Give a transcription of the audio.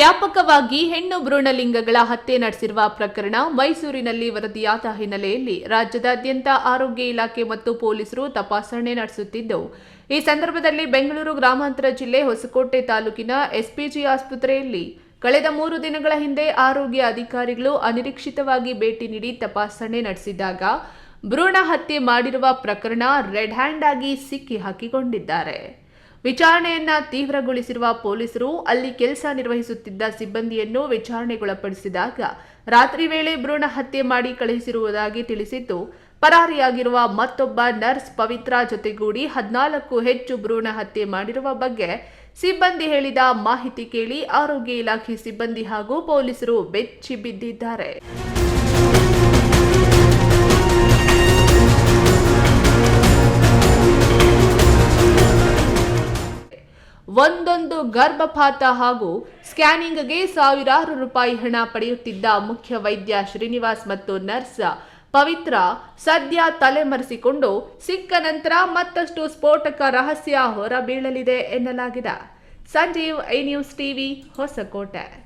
ವ್ಯಾಪಕವಾಗಿ ಹೆಣ್ಣು ಭ್ರೂಣಲಿಂಗಗಳ ಹತ್ಯೆ ನಡೆಸಿರುವ ಪ್ರಕರಣ ಮೈಸೂರಿನಲ್ಲಿ ವರದಿಯಾದ ಹಿನ್ನೆಲೆಯಲ್ಲಿ ರಾಜ್ಯದಾದ್ಯಂತ ಆರೋಗ್ಯ ಇಲಾಖೆ ಮತ್ತು ಪೊಲೀಸರು ತಪಾಸಣೆ ನಡೆಸುತ್ತಿದ್ದು, ಈ ಸಂದರ್ಭದಲ್ಲಿ ಬೆಂಗಳೂರು ಗ್ರಾಮಾಂತರ ಜಿಲ್ಲೆ ಹೊಸಕೋಟೆ ತಾಲೂಕಿನ ಎಸ್ಪಿಜಿ ಆಸ್ಪತ್ರೆಯಲ್ಲಿ ಕಳೆದ ಮೂರು ದಿನಗಳ ಹಿಂದೆ ಆರೋಗ್ಯ ಅಧಿಕಾರಿಗಳು ಅನಿರೀಕ್ಷಿತವಾಗಿ ಭೇಟಿ ನೀಡಿ ತಪಾಸಣೆ ನಡೆಸಿದಾಗ ಭ್ರೂಣ ಹತ್ಯೆ ಮಾಡಿರುವ ಪ್ರಕರಣ ರೆಡ್ ಹ್ಯಾಂಡ್ ಆಗಿ ಸಿಕ್ಕಿ ಹಾಕಿಕೊಂಡಿದ್ದಾರೆ. ವಿಚಾರಣೆಯನ್ನ ತೀವ್ರಗೊಳಿಸಿರುವ ಪೊಲೀಸರು ಅಲ್ಲಿ ಕೆಲಸ ನಿರ್ವಹಿಸುತ್ತಿದ್ದ ಸಿಬ್ಬಂದಿಯನ್ನು ವಿಚಾರಣೆಗೊಳಪಡಿಸಿದಾಗ ರಾತ್ರಿ ವೇಳೆ ಭ್ರೂಣ ಹತ್ಯೆ ಮಾಡಿ ಕಳುಹಿಸಿರುವುದಾಗಿ ತಿಳಿಸಿದ್ದು, ಪರಾರಿಯಾಗಿರುವ ಮತ್ತೊಬ್ಬ ನರ್ಸ್ ಪವಿತ್ರ ಜೊತೆಗೂಡಿ ಹದಿನಾಲ್ಕು ಹೆಚ್ಚು ಭ್ರೂಣ ಹತ್ಯೆ ಮಾಡಿರುವ ಬಗ್ಗೆ ಸಿಬ್ಬಂದಿ ಹೇಳಿದ ಮಾಹಿತಿ ಕೇಳಿ ಆರೋಗ್ಯ ಇಲಾಖೆ ಸಿಬ್ಬಂದಿ ಹಾಗೂ ಪೊಲೀಸರು ಬೆಚ್ಚಿ ಬಿದ್ದಿದ್ದಾರೆ. ಒಂದೊಂದು ಗರ್ಭಪಾತ ಹಾಗೂ ಸ್ಕ್ಯಾನಿಂಗ್ಗೆ ಸಾವಿರಾರು ರೂಪಾಯಿ ಹಣ ಪಡೆಯುತ್ತಿದ್ದ ಮುಖ್ಯ ವೈದ್ಯ ಶ್ರೀನಿವಾಸ್ ಮತ್ತು ನರ್ಸ್ ಪವಿತ್ರ ಸದ್ಯ ತಲೆಮರೆಸಿಕೊಂಡು ಸಿಕ್ಕ ನಂತರ ಮತ್ತಷ್ಟು ಸ್ಫೋಟಕ ರಹಸ್ಯ ಹೊರಬೀಳಲಿದೆ ಎನ್ನಲಾಗಿದೆ. Sanjeev I news TV, Hosakote.